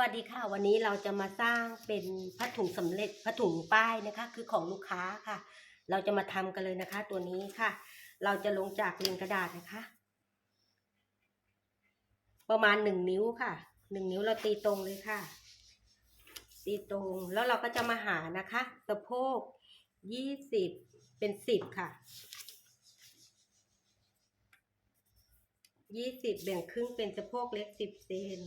วัสดีค่ะ วันนี้เราจะมาสร้างเป็นผ้าถุงสำเร็จผ้าถุงป้ายนะคะ คือของลูกค้าค่ะ เราจะมาทำกันเลยนะคะ ตัวนี้ค่ะ เราจะลงจากเรียงกระดาษนะคะ ประมาณหนึ่งนิ้วค่ะหนึ่งนิ้วเราตีตรงเลยค่ะ ตีตรงแล้วเราก็จะมาหานะคะสะโพกยี่สิบเป็นสิบค่ะยี่สิบแบ่งครึ่งเป็นสะโพกเล็กสิบเซน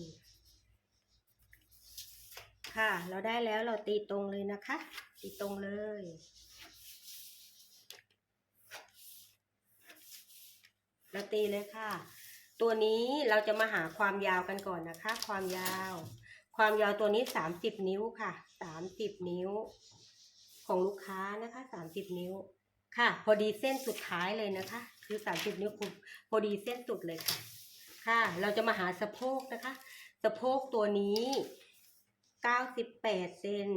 ค่ะ เราได้แล้วเราตีตรงเลยนะคะ ตีตรงเลยเราตีเลยค่ะ ตัวนี้เราจะมาหาความยาวกันก่อนนะคะ ความยาว ความยาวตัวนี้สามสิบนิ้วค่ะสามสิบนิ้ว ของลูกค้านะคะสามสิบนิ้วค่ะ พอดีเส้นสุดท้ายเลยนะคะ คือสามสิบนิ้วคือพอดีเส้นสุดเลยค่ะ ค่ะ เราจะมาหาสะโพกนะคะ สะโพกตัวนี้ 98 เซน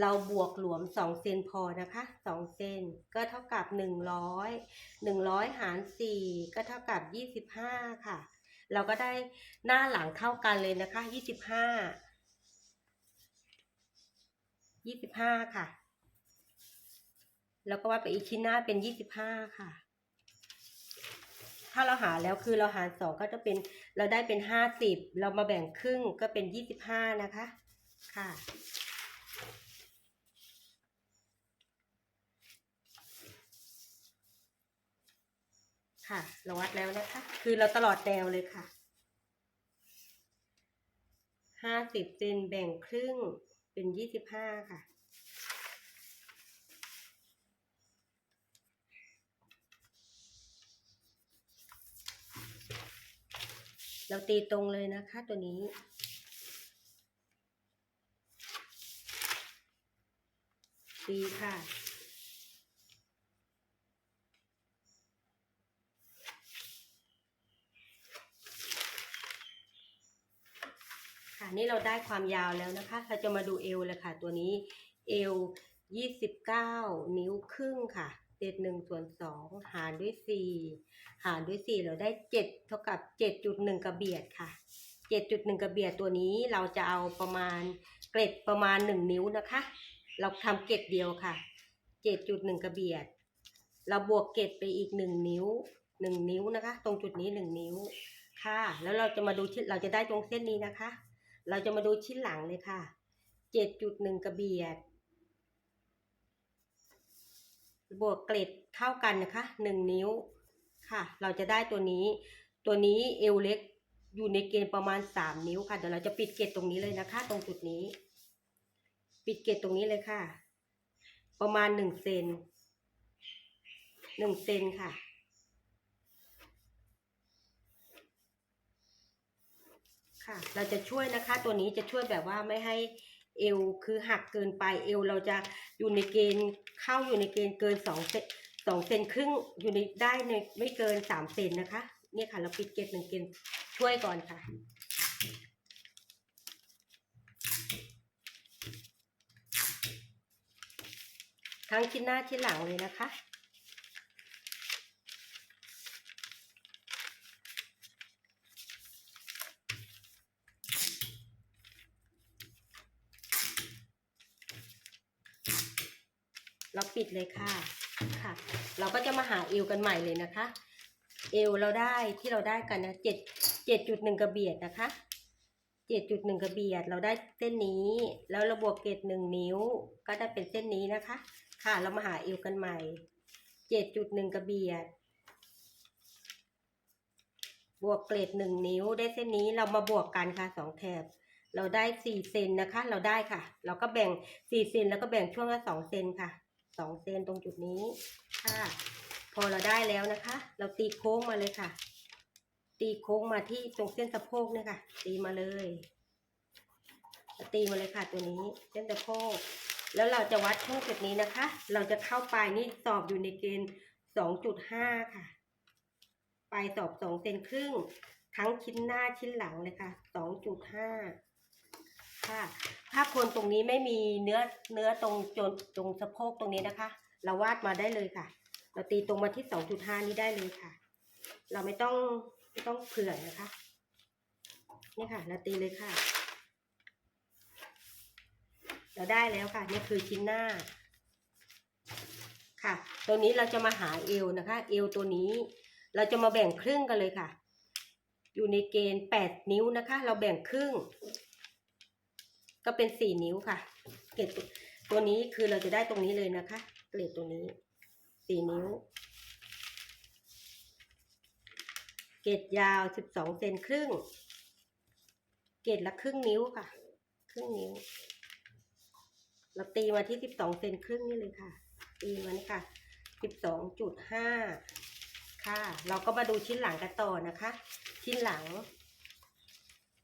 เราบวกหลวม 2 เซนพอนะคะ 2 เซน ก็เท่ากับ 100 100 หาร 4 ก็เท่ากับ 25 ค่ะ เราก็ได้หน้าหลังเท่ากันเลยนะคะ 25 25 ค่ะ แล้วก็วัดไปอีกชิ้นหน้าเป็น 25 ค่ะ ถ้าเราหาแล้วคือเราหารสองก็จะเป็น เราได้เป็น 50 เรามาแบ่งครึ่งก็เป็น 25 นะคะ ค่ะ ค่ะ เราวัดแล้วนะคะ คือเราตลอดแนวเลยค่ะ ห้าสิบเซนแบ่งครึ่งเป็นยี่สิบห้าค่ะเราตีตรงเลยนะคะตัวนี้ ตีค่ะค่ะนี่เราได้ความยาวแล้วนะคะ เราจะมาดูเอวเลยค่ะ ตัวนี้เอวยี่สิบเก้านิ้วครึ่งค่ะเศษหนึ่งส่วนสองหารด้วยสี่หารด้วยสี่เราได้เจ็ดเท่ากับเจ็ดจุดหนึ่งกระเบียดค่ะเจ็ดจุดหนึ่งกระเบียดตัวนี้เราจะเอาประมาณเกล็ดประมาณหนึ่งนิ้วนะคะ เราทำเกล็ดเดียวค่ะเจ็ดจุดหนึ่งกระเบียด เราบวกเกล็ดไปอีกหนึ่งนิ้วหนึ่งนิ้วนะคะ ตรงจุดนี้หนึ่งนิ้วค่ะ แล้วเราจะมาดูชิ้นเราจะได้ตรงเส้นนี้นะคะ เราจะมาดูชิ้นหลังเลยค่ะเจ็ดจุดหนึ่งกระเบียด บวกเกล็ดเท่ากันนะคะหนึ่งนิ้วค่ะ เราจะได้ตัวนี้ ตัวนี้เอวเล็กอยู่ในเกณฑ์ประมาณสามนิ้วค่ะ เดี๋ยวเราจะปิดเกล็ดตรงนี้เลยนะคะ ตรงจุดนี้ ปิดเกล็ดตรงนี้เลยค่ะ ประมาณหนึ่งเซนหนึ่งเซนค่ะ ค่ะ เราจะช่วยนะคะ ตัวนี้จะช่วยแบบว่าไม่ให้เอวคือหักเกินไปเอวเราจะอยู่ในเกณฑ์เข้าอยู่ในเกณฑ์เกินสองเซนสองเซนครึ่งอยู่ในได้ในไม่เกินสามเซนนะคะ เนี่ยค่ะ เราปิดเกณฑ์หนึ่งเกณฑ์ช่วยก่อนค่ะ ทั้งชิ้นหน้าชิ้นหลังเลยนะคะ เราปิดเลยค่ะค่ะ เราก็จะมาหาเอวกันใหม่เลยนะคะ เอวเราได้ที่เราได้กันนะเจ็ดเจ็ดจุดหนึ่งกระเบียดนะคะเจ็ดจุดหนึ่งกระเบียดเราได้เส้นนี้ แล้วเราบวกเกตหนึ่งนิ้วก็ได้เป็นเส้นนี้นะคะ ค่ะ เรามาหาเอวกันใหม่ เจ็ดจุดหนึ่งกระเบียด บวกเกรดหนึ่งนิ้วได้เส้นนี้เรามาบวกกันค่ะสองแถบ เราได้สี่เซนนะคะ เราได้ค่ะ เราก็แบ่งสี่เซนแล้วก็แบ่งช่วงละสองเซนค่ะสองเซนตรงจุดนี้ค่ะ พอเราได้แล้วนะคะ เราตีโค้งมาเลยค่ะ ตีโค้งมาที่ตรงเส้นสะโพกเนี่ยค่ะ ตีมาเลยตีมาเลยค่ะตัวนี้เส้นสะโพก แล้วเราจะวัดช่วงจุดนี้นะคะ เราจะเข้าปลายนี่สอบอยู่ในเกณฑ์สองจุดห้าค่ะ ปลายสอบสองเซนครึ่ง ทั้งชิ้นหน้าชิ้นหลังเลยค่ะสองจุดห้าค่ะ ถ้าคนตรงนี้ไม่มีเนื้อเนื้อตรงจนตรงสะโพกตรงนี้นะคะ เราวาดมาได้เลยค่ะ เราตีตรงมาที่สองจุดห้านี้ได้เลยค่ะ เราไม่ต้องไม่ต้องเผื่อนะคะ นี่ค่ะ เราตีเลยค่ะ เราได้แล้วค่ะนี่คือชิ้นหน้า ค่ะ ตัวนี้เราจะมาหาเอวนะคะ เอวตัวนี้ เราจะมาแบ่งครึ่งกันเลยค่ะ อยู่ในเกณฑ์แปดนิ้วนะคะ เราแบ่งครึ่ง ก็เป็นสี่นิ้วค่ะ เกรดตัวนี้คือเราจะได้ตรงนี้เลยนะคะ เกรดตรงนี้สี่นิ้ว เกรดยาวสิบสองเซนครึ่ง เกรดละครึ่งนิ้วค่ะ ครึ่งนิ้ว เราตีมาที่สิบสองเซนครึ่งนี่เลยค่ะ ตีมันค่ะสิบสองจุดห้าค่ะ เราก็มาดูชิ้นหลังกันต่อนะคะ ชิ้นหลัง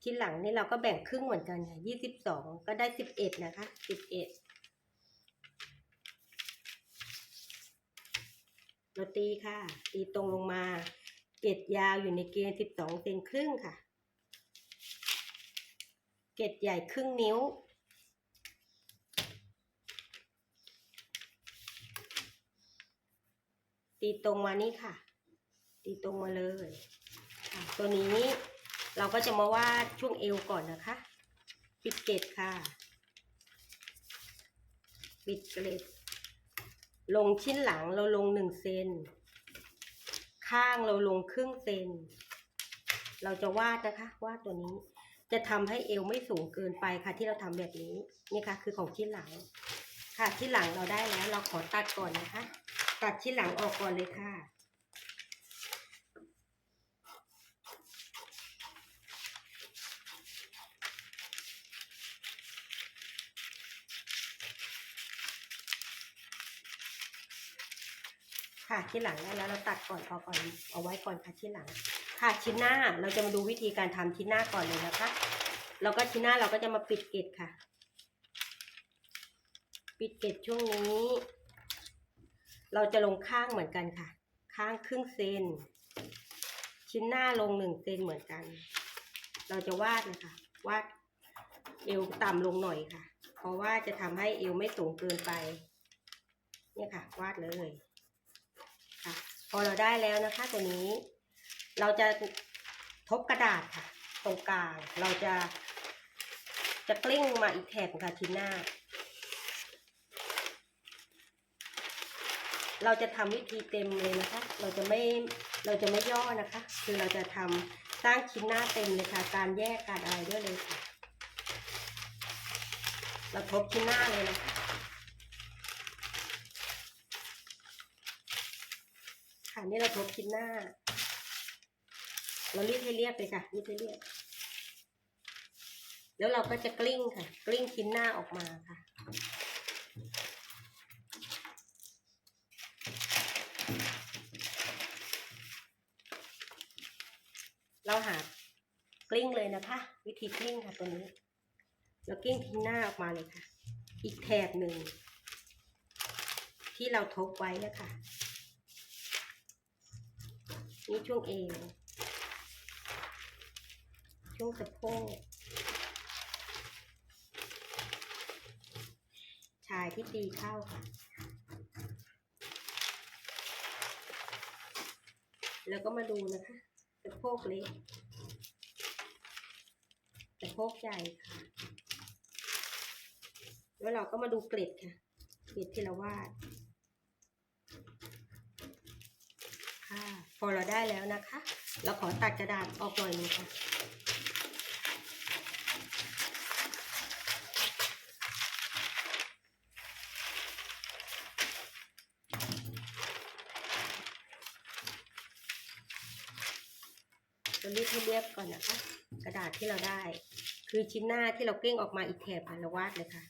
ชิ้นหลังนี่เราก็แบ่งครึ่งเหมือนกันค่ะยี่สิบสองก็ได้สิบเอ็ดนะคะสิบเอ็ดเราตีค่ะ ตีตรงลงมาเกรดยาวอยู่ในเกณฑ์สิบสองเซนครึ่งค่ะ เกรดใหญ่ครึ่งนิ้ว ตีตรงมานี่ค่ะ ตีตรงมาเลยตัวนี้เราก็จะมาวาดช่วงเอวก่อนนะคะ ปิดเกตค่ะ ปิดเกล็ด ลงชิ้นหลังเราลงหนึ่งเซน ข้างเราลงครึ่งเซน เราจะวาดนะคะ วาดตัวนี้ จะทำให้เอวไม่สูงเกินไปค่ะ ที่เราทำแบบนี้ นี่ค่ะ คือของชิ้นหลัง ค่ะชิ้นหลังเราได้แล้ว เราขอตัดก่อนนะคะ ตัดชิ้นหลังออกก่อนเลยค่ะ ค่ะชิ้นหลังได้แล้วเราตัดก่อนเอาก่อนเอาไว้ก่อนค่ะชิ้นหลัง ค่ะชิ้นหน้าเราจะมาดูวิธีการทำชิ้นหน้าก่อนเลยนะคะแล้วก็ชิ้นหน้าเราก็จะมาปิดเกล็ดค่ะ ปิดเกล็ดช่วงนี้ เราจะลงข้างเหมือนกันค่ะ ข้างครึ่งเซน ชิ้นหน้าลงหนึ่งเซนเหมือนกัน เราจะวาดนะคะ วาดเอวต่ำลงหน่อยค่ะ เพราะว่าจะทำให้เอวไม่สูงเกินไป เนี่ยค่ะ วาดเลยค่ะ พอเราได้แล้วนะคะตัวนี้ เราจะทบกระดาษค่ะ ตรงกลาง เราจะจะกลิ้งมาอีกแถบค่ะชิ้นหน้า เราจะทำวิธีเต็มเลยนะคะ เราจะไม่เราจะไม่ย่อนะคะ คือเราจะทำสร้างชิ้นหน้าเต็มเลยค่ะ การแยกการอะไรด้วยเลยค่ะเราทบชิ้นหน้าเลยนะคะค่ะนี่เราทบชิ้นหน้า เรารีดให้เรียบเลยค่ะรีดให้เรียบแล้วเราก็จะกลิ้งค่ะ กลิ้งชิ้นหน้าออกมาค่ะ เราหาก ลิ้งเลยนะคะ วิธีกลิ้งค่ะตัวนี้เรากลิ้งทิ้งหน้าออกมาเลยค่ะ อีกแถบหนึ่ง ที่เราทบไว้นะคะนี่ช่วงเอวช่วงสะโพกชายที่ตีเข้าค่ะ แล้วก็มาดูนะคะสะโพกเล็ก พกใหญ่ค่ะ แล้วเราก็มาดูเกล็ดค่ะ เกล็ดที่เราวาดค่ะ พอเราได้แล้วนะคะ เราขอตัดกระดาษออกหน่อยหนึงค่ะเรารีดให้เรียบก่อนนะคะ กระดาษที่เราได้ คือชิ้นหน้าที่เราเก้งออกมาอีกแถบค่ะเราวาดเลยค่ะ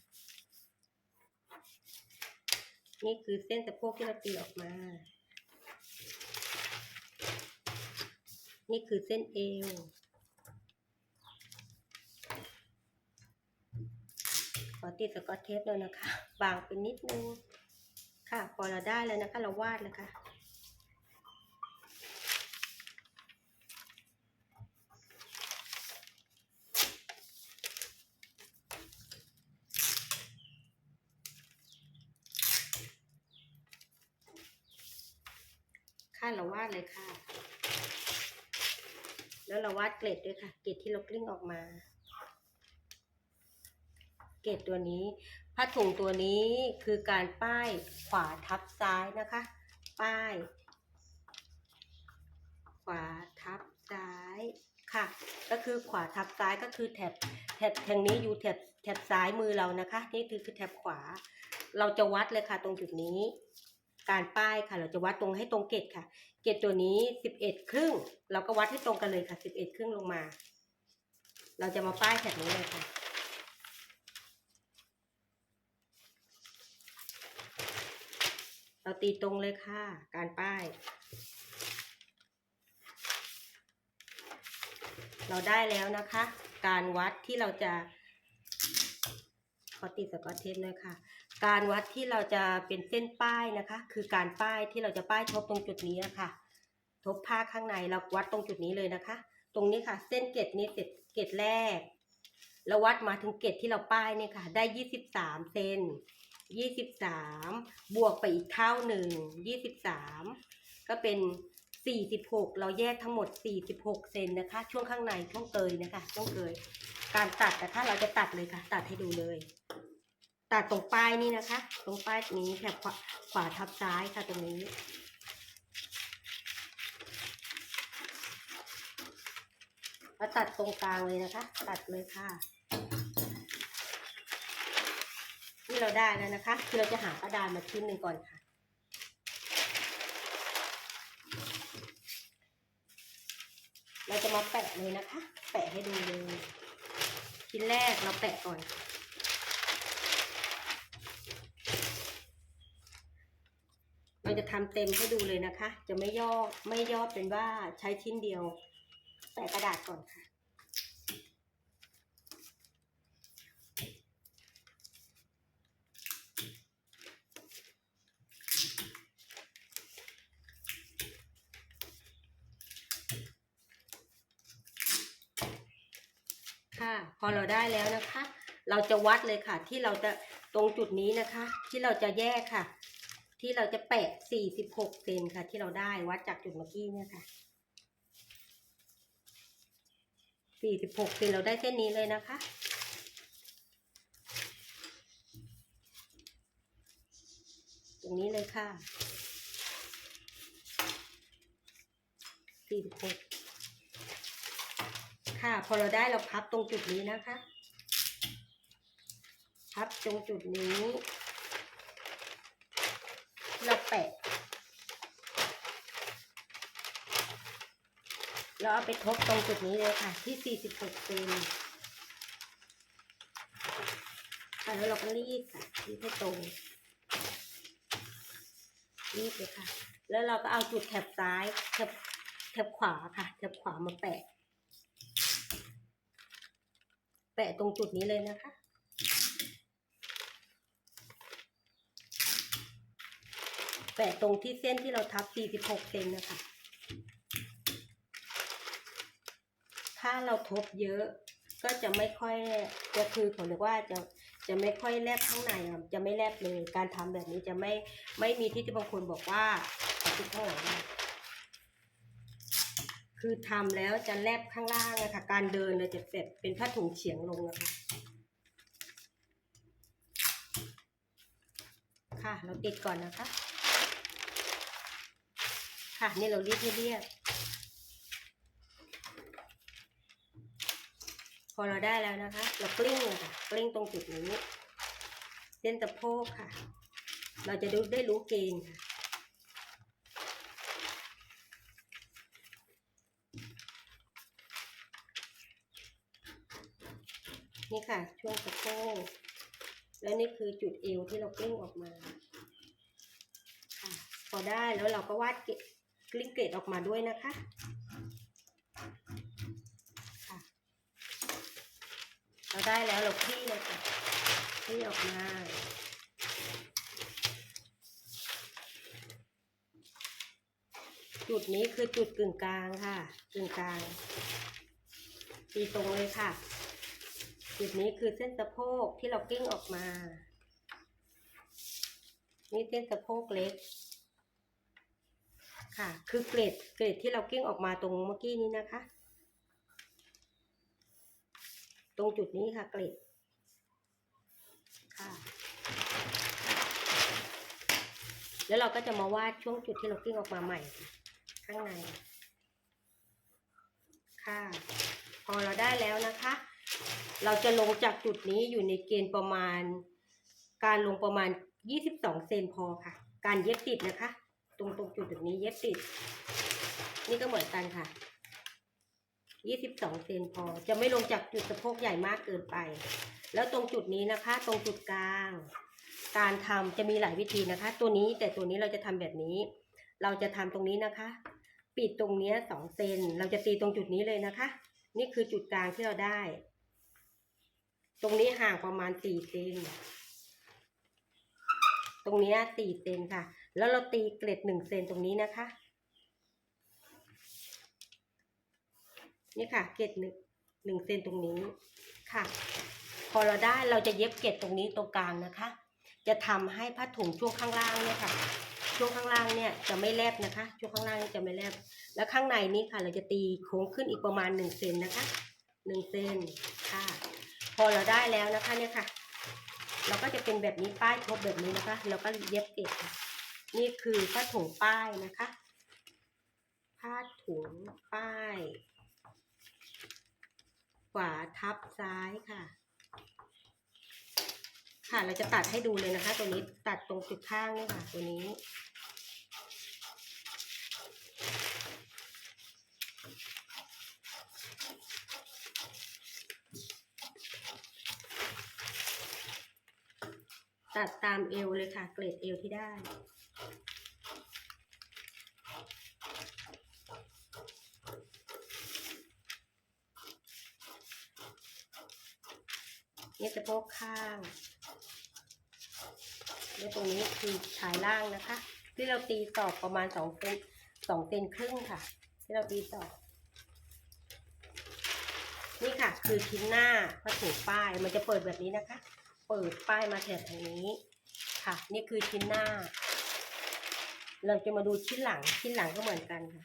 นี่คือเส้นสะโพกที่เราตีออกมา นี่คือเส้นเอว ขอติดสกอตเทปเลยนะคะ บางไปนิดนึง ค่ะ พอเราได้แล้วนะคะ เราวาดเลยค่ะ ค่ะเราวาดเลยค่ะ แล้วเราวาดเกล็ดด้วยค่ะ เกล็ดที่เรากลิ้งออกมา เกล็ดตัวนี้ผ้าถุงตัวนี้คือการป้ายขวาทับซ้ายนะคะ ป้าย ขวาทับซ้ายค่ะ ก็คือขวาทับซ้ายก็คือแถบแถบทางนี้อยู่แถบแถบซ้ายมือเรานะคะ นี่คือคือแถบขวา เราจะวัดเลยค่ะตรงจุดนี้ การป้ายค่ะ เราจะวัดตรงให้ตรงเกตค่ะ เกตตัวนี้สิบเอ็ดครึ่ง เราก็วัดให้ตรงกันเลยค่ะสิบเอ็ดครึ่งลงมา เราจะมาป้ายแถบนี้เลยค่ะเราตีตรงเลยค่ะ การป้าย เราได้แล้วนะคะ การวัดที่เราจะ ขอติดสกอตเทปเลยค่ะ การวัดที่เราจะเป็นเส้นป้ายนะคะ คือการป้ายที่เราจะป้ายทบตรงจุดนี้นะคะทบผ้าข้างในเราวัดตรงจุดนี้เลยนะคะ ตรงนี้ค่ะ เส้นเกตนี้เสร็จเกตแรกแล้ววัดมาถึงเกตที่เราป้ายเนี่ยค่ะ ได้ยี่สิบสามเซนยี่สิบสามบวกไปอีกเท่าหนึ่งยี่สิบสามก็เป็น สี่สิบหกเราแยกทั้งหมดสี่สิบหกเซนนะคะ ช่วงข้างในช่วงเกยนะคะ ช่วงเกย การตัดนะคะเราจะตัดเลยค่ะ ตัดให้ดูเลย ตัดตรงป้ายนี่นะคะ ตรงป้ายนี้แถบขวาขวาทับซ้ายค่ะตรงนี้มาตัดตรงกลางเลยนะคะ ตัดเลยค่ะ นี่เราได้แล้วนะคะคือเราจะหากระดานมาชิ้นหนึ่งก่อนค่ะ เราจะมาแปะ เลยนะคะ แปะให้ดูเลยชิ้นแรกเราแปะก่อน เราจะทำเต็มให้ดูเลยนะคะ จะไม่ย่อไม่ย่อเป็นว่าใช้ชิ้นเดียว แปะกระดาษก่อนค่ะ ค่ะ พอเราได้แล้วนะคะ เราจะวัดเลยค่ะ ที่เราจะตรงจุดนี้นะคะ ที่เราจะแยกค่ะ ที่เราจะแปะ 46เซนค่ะ ที่เราได้วัดจากจุดเมื่อกี้เนี่ยค่ะ 46เซนเราได้เส้นนี้เลยนะคะตรงนี้เลยค่ะ46 ค่ะ พอเราได้เราพับตรงจุดนี้นะคะ พับตรงจุดนี้ เราแปะ เราเอาไปทบตรงจุดนี้เลยค่ะ ที่ 46เซนค่ะแล้วเราก็รีดค่ะรีดให้ตรงรีดเลยค่ะ แล้วเราก็เอาจุดแถบซ้ายแถบแถบขวาค่ะแถบขวามาแปะ แปะตรงจุดนี้เลยนะคะ แปะตรงที่เส้นที่เราทับ 46เซนนะคะ ถ้าเราทบเยอะก็จะไม่ค่อยจะคือเขาเรียกว่าจะจะไม่ค่อยแลบข้างในจะไม่แลบเลย การทำแบบนี้จะไม่ไม่มีที่ที่บางคนบอกว่าติดข้างหลัง คือทำแล้วจะแลบข้างล่างอะค่ะการเดินเลยจะแบบเป็นผ้าถุงเฉียงลงนะคะ ค่ะเราติดก่อนนะคะ ค่ะนี่เรารีดให้เรียบพอเราได้แล้วนะคะ เรากลิ้งเลยค่ะกลิ้งตรงจุดนี้ เส้นสะโพกค่ะ เราจะดูได้รู้เกณฑ์ค่ะ นี่ค่ะ ช่วงสะโพกและนี่คือจุดเอวที่เรากลิ้งออกมาพอได้แล้วเราก็วาดเกะกลิ้งเกรดออกมาด้วยนะคะค่ะเราได้แล้วเราคลี่เลยค่ะคลี่ออกมาจุดนี้คือจุดกึ่งกลางค่ะ กึ่งกลางตีตรงเลยค่ะ จุดนี้คือเส้นสะโพกที่เรากิ้งออกมา นี่เส้นสะโพกเล็ก ค่ะ คือเกรดเกรดที่เรากิ้งออกมาตรงเมื่อกี้นี้นะคะ ตรงจุดนี้ค่ะเกรดค่ะ แล้วเราก็จะมาวาดช่วงจุดที่เรากิ้งออกมาใหม่ ข้างใน ค่ะ พอเราได้แล้วนะคะ เราจะลงจากจุดนี้อยู่ในเกณฑ์ประมาณ การลงประมาณ 22 เซนพอค่ะ การเย็บติดนะคะ ตรงตรงจุดแบบนี้เย็บติด นี่ก็เหมือนกันค่ะ 22 เซนพอ จะไม่ลงจากจุดสะโพกใหญ่มากเกินไป แล้วตรงจุดนี้นะคะ ตรงจุดกลาง การทำจะมีหลายวิธีนะคะ ตัวนี้แต่ตัวนี้เราจะทำแบบนี้ เราจะทำตรงนี้นะคะ ปิดตรงเนี้ยสองเซน เราจะตีตรงจุดนี้เลยนะคะ นี่คือจุดกลางที่เราได้ ตรงนี้ห่างประมาณสี่เซนตรงนี้สี่เซนค่ะ แล้วเราตีเกล็ดหนึ่งเซนตรงนี้นะคะ นี่ค่ะ เกล็ดหนึ่งหนึ่งเซนตรงนี้ค่ะ พอเราได้เราจะเย็บเกล็ดตรงนี้ตรงกลางนะคะ จะทำให้ผ้าถุงช่วงข้างล่างเนี่ยค่ะ ช่วงข้างล่างเนี่ยจะไม่แลบนะคะ ช่วงข้างล่างจะไม่แลบ แล้วข้างในนี้ค่ะ เราจะตีโค้งขึ้นอีกประมาณหนึ่งเซนนะคะหนึ่งเซน พอเราได้แล้วนะคะเนี่ยค่ะ เราก็จะเป็นแบบนี้ป้ายครบแบบนี้นะคะแล้วก็เย็บเก็บนี่คือผ้าถุงป้ายนะคะ ผ้าถุงป้าย ขวาทับซ้ายค่ะ ค่ะเราจะตัดให้ดูเลยนะคะ ตัวนี้ตัดตรงจุดข้างนี่ค่ะ ตัวนี้ ตัดตามเอวเลยค่ะ เกรดเอวที่ได้เนี่สะโพกข้างแล้วตรงนี้คือชายล่างนะคะ ที่เราตีตอกประมาณสองเซนสองเซนครึ่งค่ะ ที่เราตีตอกนี่ค่ะ คือชิ้นหน้าผ้าถุงป้ายมันจะเปิดแบบนี้นะคะ เปิดป้ายมาแถบตรงนี้ค่ะ นี่คือชิ้นหน้า เราจะมาดูชิ้นหลัง ชิ้นหลังก็เหมือนกันค่ะ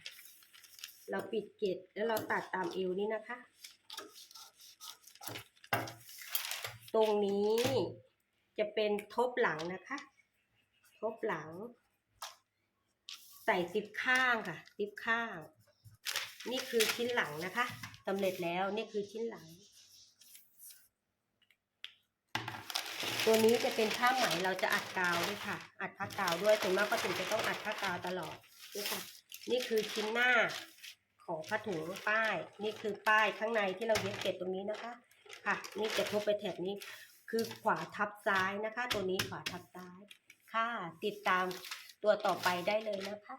เราปิดเกล็ดแล้วเราตัดตามเอวนี่นะคะ ตรงนี้จะเป็นทบหลังนะคะ ทบหลัง ใส่ซิปข้างค่ะซิปข้าง นี่คือชิ้นหลังนะคะสำเร็จแล้วนี่คือชิ้นหลัง ตัวนี้จะเป็นผ้าไหมเราจะอัดกาวด้วยค่ะ อัดผ้ากาวด้วยส่วนมากผ้าถุงจะต้องอัดผ้ากาวตลอดนี่ค่ะ นี่คือชิ้นหน้าของผ้าถุงป้าย นี่คือป้ายข้างในที่เราเย็บเก็บตรงนี้นะคะ ค่ะ นี่จะทบไปแถบนี้คือขวาทับซ้ายนะคะ ตัวนี้ขวาทับซ้าย ค่ะ ติดตามตัวต่อไปได้เลยนะคะ